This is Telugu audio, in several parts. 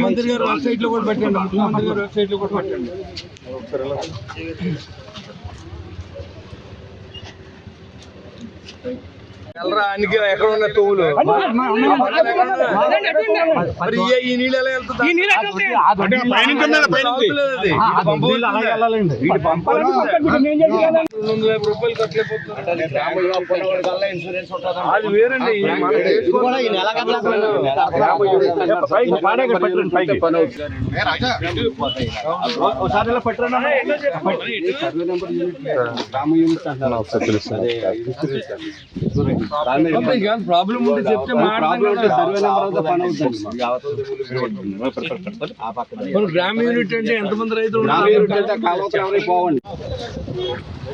మంత్రి గారు వెబ్సైట్లో కూడా పెట్టండి ముఖ్యమంత్రి గారు వెబ్సైట్లో కూడా పెట్టండి వెళ్ళరా ఎక్కడ ఉన్న మరి ఈ- నీళ్ళు ఎలా వెళ్తుంది పంపు రెండు అది వేరండి. ప్రాబ్లం ఉంటే చెప్తే గ్రామ యూనిట్ అంటే ఎంతమంది రైతులు ఉన్నారు?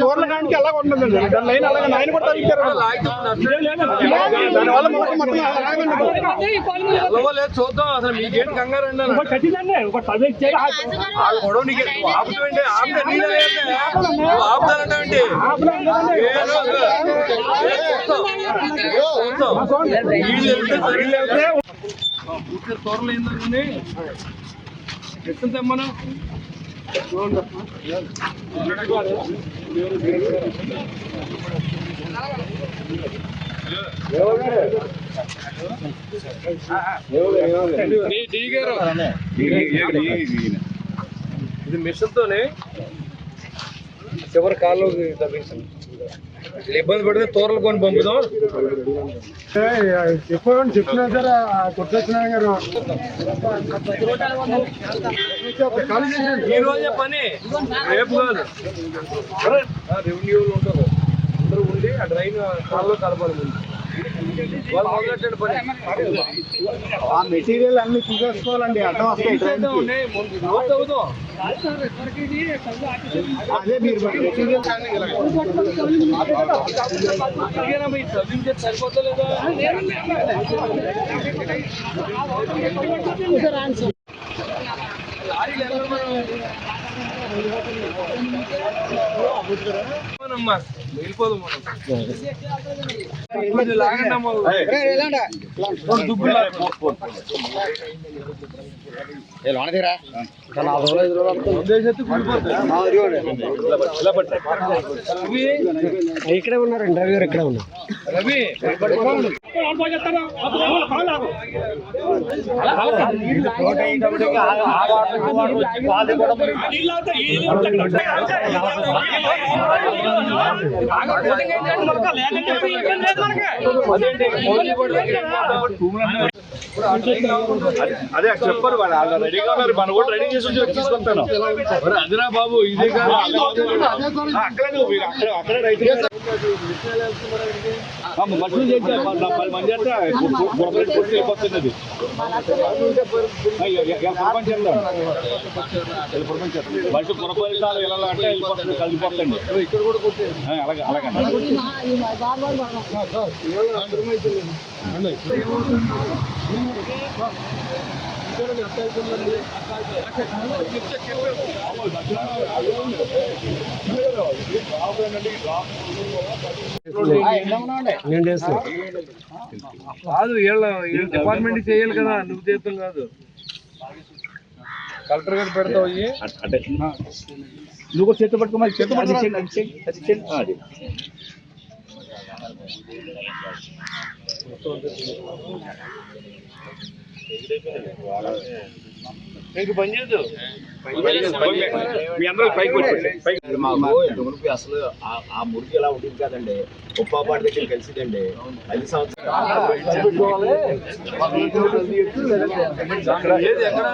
తోర్ల కానికి అలా ఉండదండి దాని లైన్ అలాగే నాయన కూడా తగ్గించారు దానివల్ల మొత్తం మొత్తం లేదు చూద్దాం. అసలు మీకేంటి కంగారు అండి గొడవ నీకు ఆపుతావేంటి? ఆపితే నీళ్ళే లేదే. నువ్వు ఆపుతానంటావేంటి? ఏదో ఒక- చూద్దాం. చూద్దాం. నీళ్ళు వెళ్తే సరిగ్గా వెళ్తే ఊరికే తోరలు ఏందని ఎక్కడ తెమ్మను. ఇది మిషన్తోనే చివరి కాళ్ళు తగ్గించాను ఇబ్బంది పడితే తోరలు కొని పంపుదాం. చెప్పండి చెప్పినా సార్ కొట్టొచ్చిన గారు ఈ రోజే పని. రేపు కాదు. ఆ, రెవెన్యూలు ఉంటారు. అందరూ ఉండి ఆ డ్రైన్ కాల్లో కలపాలి ఆ మెటీరియల్ అన్ని తీసేసుకోవాలండి అడ్డం వస్తాయి అదే మీరు మెటీరియల్ సరిపోతలేదా లారీలు ఇక్కడే ఉన్నారండి రవి గారు ఇక్కడే ఉన్నారు. రవి అదే చెప్పారు వాళ్ళు వాళ్ళు రెడీగా ఉన్నారు మన కూడా రెడీ చేసి వచ్చి తీసుకుంటాను అదిరా బాబు ఇదే కాదు. అక్కడ అక్కడే రైతు మనుషులు చేస్తే పది మంది చేస్తే గొప్ప కొట్టి వెళ్ళిపోతుంది అది ప్రపంచంలో బయట పురపరితాలు వెళ్ళాలంటే వెళ్ళిపోతుంది కలిసిపోతుంది ఇక్కడ కూడా కొట్టే కాదు వీళ్ళ వీళ్ళ డిపార్ట్మెంట్ చేయాలి కదా నువ్వు చేస్తాం కాదు. కలెక్టర్ గారు పెడతావు అంటే నువ్వు చేతి పట్టుకోమని చేతి పట్టుకోమని అది ఇంక పని చేయదు మాకు అసలు ఆ- మురికి ఎలా ఉంటుంది కదండి. ఉప్పాపాటి దగ్గర కలిసిదండి. సంవత్సరాలు ఎక్కడ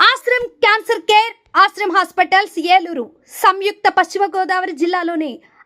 Ashram cancer care Ashram hospitals Eluru. సంయుక్త పశ్చిమ గోదావరి జిల్లాలోని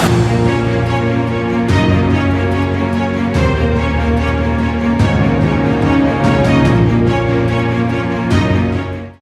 Thank you.